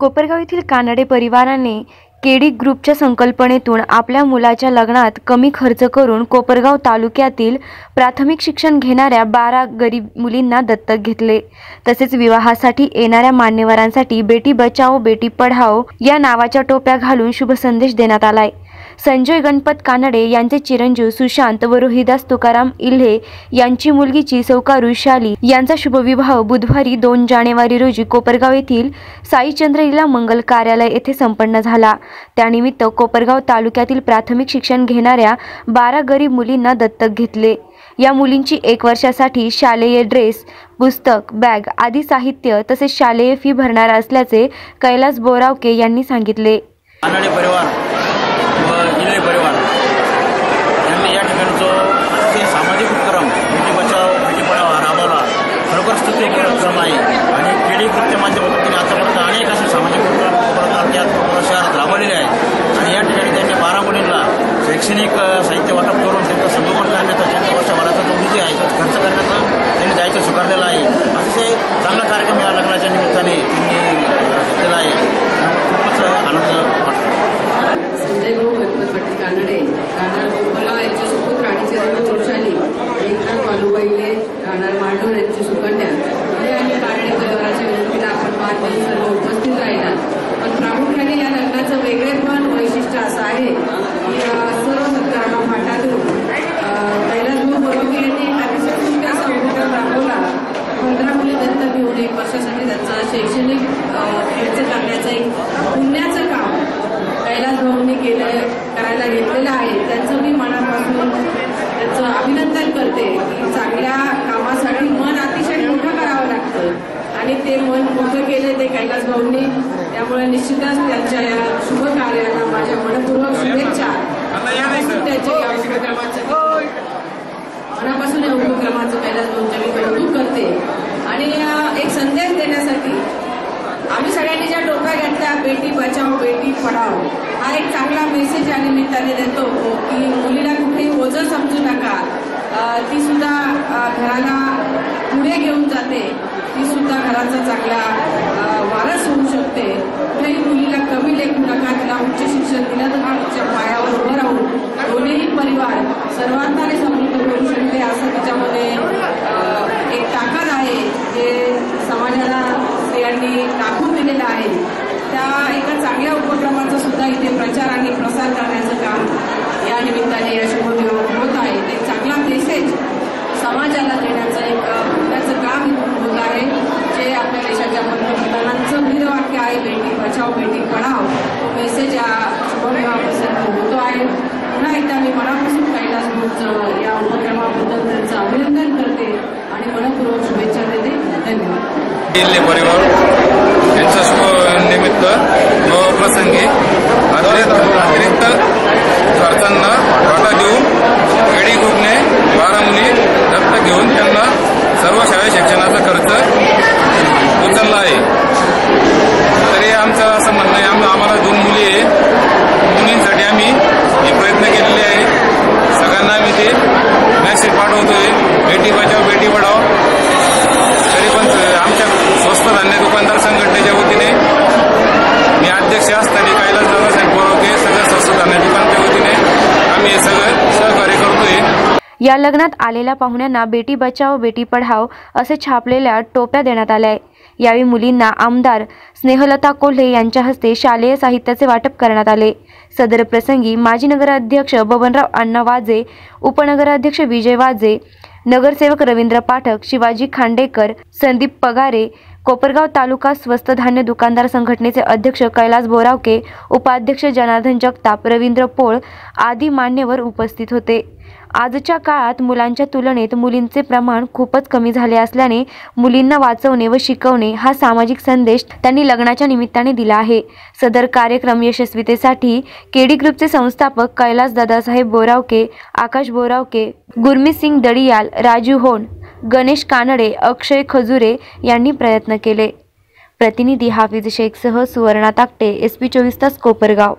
कोपरगाव येथील कानडे परिवाराने केडी ग्रुपच्या संकल्पनेतून आपल्या मुलाच्या लग्नात कमी खर्च करून कोपरगाव तालुक्यातील प्राथमिक शिक्षण घेणाऱ्या बारा गरीब मुलींना दत्तक घेतले. तसेच विवाहासाठी येणाऱ्या मान्यवरांसाठी बेटी बचाओ बेटी पढाओ या नावाच्या टोप्या घालून शुभसंदेश देण्यात आलाय. संजय गणपत कानडे यांचे चिरंजीव सुशांत व रोहिदास तुकाराम इल्हे यांची मुलगीची सौकारू शाली यांचा शुभविवाह बुधवारी दोन जानेवारी रोजी कोपरगाव येथील साईचंद्र लीला मंगल कार्यालय येथे संपन्न झाला. त्यानिमित्त कोपरगाव तालुक्यातील प्राथमिक शिक्षण घेणाऱ्या बारा गरीब मुलींना दत्तक घेतले. या मुलींची एक वर्षासाठी शालेय ड्रेस पुस्तक बॅग आदी साहित्य तसेच शालेय फी भरणार असल्याचे कैलास बोरावके यांनी सांगितले कानडे परिवार व इले परिवार यांनी या ठिकाणी जो अतिशय सामाजिक उपक्रम बेटी बचाव बेटी पढाव हा राबवला खरोखर स्तुत्य उपक्रम आहे आणि केडी कृत्य माध्यमातून त्यांनी आतापर्यंत अनेक असे सामाजिक उपक्रम कोकण तालुक्यात कोकण शहरात राबवलेले आहेत आणि या ठिकाणी त्यांनी बारा मुलींना शैक्षणिक अ, साहित्य वाटप करून त्यांचं संगोपन करण्याचा त्यांच्या वर्षभराचा जो निधी आहे तो खर्च करण्याचं त्यांनी दायित्व स्वीकारलेलं आहे अतिशय चांगला कार्यक्रम या लग्नाच्या निमित्ताने त्यांनी अ, घेतलेला आहे खूपच आनंद वाटतो संजय भाऊ गणपतपट्टी कानडे राहणार कोपरगाव यांचे सुपूत राणीचे रंग चोरशाली एकनाथ बालूबाईले राहणार मांडूर यांची सुकन्या हे आणि कानडे परिवाराच्या विनंतीला आपण मान देऊन सर्व उपस्थित राहिलात पण प्रामुख्याने या लग्नाचं वेगळेपण वैशिष्ट्य असं आहे की अं, सर्व सत्कारांना फाटातून अं, कैलास भाऊ बोरवके यांनी एक अतिशय सुंदर असा उपक्रम राबवला पंधरा मुली दत्तक घेऊन एक वर्षासाठी त्यांचं शैक्षणिक खर्च करण्याचं एक पुण्याचं काम कैलास भाऊंनी केलं करायला घेतलेलं आहे. त्यांचं मी मनापासून त्याचं अभिनंदन करते की चांगल्या कामासाठी मन अतिशय मोठं करावं लागतं. आणि ते मन मोठं केलं ते कैलास भाऊंनी त्यामुळे निश्चितच त्यांच्या या शुभ कार्याला माझ्या मनपूर्वक शुभेच्छा. मनापासून या उपक्रमाचं कैलास भाऊंच्या मी कौतुक करते. आणि एक संदेश देण्यासाठी आम्ही सगळ्यांनी ज्या टोप्या घेतल्या बेटी बचाव बेटी पढाव हा एक चांगला मेसेज या निमित्ताने देतो की मुलीला कुठेही ओझं समजू नका. ती सुद्धा घराला पुढे घेऊन जाते. ती सुद्धा घराचा चांगला वारस होऊ शकते. कुठेही मुलीला कमी लेखू नका तिला उच्च शिक्षण दिलं तर हा तिच्या पायावर उभं राहून दोन्हीही परिवार सर्वांना समृद्ध करू शकते असं तिच्यामध्ये अं, एक ताकद आहे जे समाजाला स्त्रियांनी दाखवून दिलेलं आहे त्या एका चांगल्या उपक्रमाचा सुद्धा इथे प्रचार आणि करण्याचं काम या निमित्ताने या शुभविवाह होत आहे. एक चांगला मेसेज समाजाला देण्याचं एक अ, त्याचं काम होत आहे जे आपल्या देशाच्या पंतप्रधानांचं वीरवाक्य आहे बेटी बचाव बेटी पढाव तो मेसेज या शुभविवाह होतो आहे. पुन्हा एकदा मी मनापासून कैलास भाऊचं या उपक्रमाबद्दल त्यांचं अभिनंदन करते आणि मनपूर्वक शुभेच्छा देते. धन्यवाद. परिवार यांच्या शुभ निमित्त प्रसंगी अतिरिक्त खर्चांना वाटा देऊन केडी ग्रुपने बारा मुली दत्त घेऊन त्यांना सर्व शाळा शिक्षणाचा खर्च उचलला आहे. तरी आमचं असं म्हणणं आहे आम्हाला दोन मुली आहे. मुलींसाठी आम्ही हे प्रयत्न केलेले आहे. सगळ्यांना आम्ही ते मॅसेज पाठवतोय. बेटी बचाव बेटी पढाव तरी पण आमच्या स्वस्त धान्य दुकानदार संघटनेच्या वतीने मी अध्यक्ष असताना कैलास आम्ही हे सगळं सहकार्य करतोय या लग्नात आलेल्या पाहुण्यांना बेटी बचाओ बेटी पढाओ असे छापलेल्या टोप्या देण्यात आल्या आहे यावेळी मुलींना आमदार स्नेहलता कोल्हे यांच्या हस्ते शालेय साहित्याचे वाटप करण्यात आले. सदर प्रसंगी माजी नगराध्यक्ष बबनराव अण्णा वाजे उपनगराध्यक्ष विजय वाजे नगरसेवक रवींद्र पाठक शिवाजी खांडेकर संदीप पगारे कोपरगाव तालुका स्वस्त धान्य दुकानदार संघटनेचे अध्यक्ष कैलास बोरावके उपाध्यक्ष जनार्दन जगताप रवींद्र पोळ आदी मान्यवर उपस्थित होते. आजच्या काळात मुलांच्या तुलनेत मुलींचे प्रमाण खूपच कमी झाले असल्याने मुलींना वाचवणे व शिकवणे हा सामाजिक संदेश त्यांनी लग्नाच्या निमित्ताने दिला आहे. सदर कार्यक्रम यशस्वीतेसाठी केडी ग्रुपचे संस्थापक कैलास दादासाहेब बोरावके आकाश बोरावके गुरमीत सिंग दडियाल राजू होण गणेश कानडे अक्षय खजुरे यांनी प्रयत्न केले. प्रतिनिधी हाफिज शेखसह सुवर्णा ताकटे एस पी चोवीस तास कोपरगाव.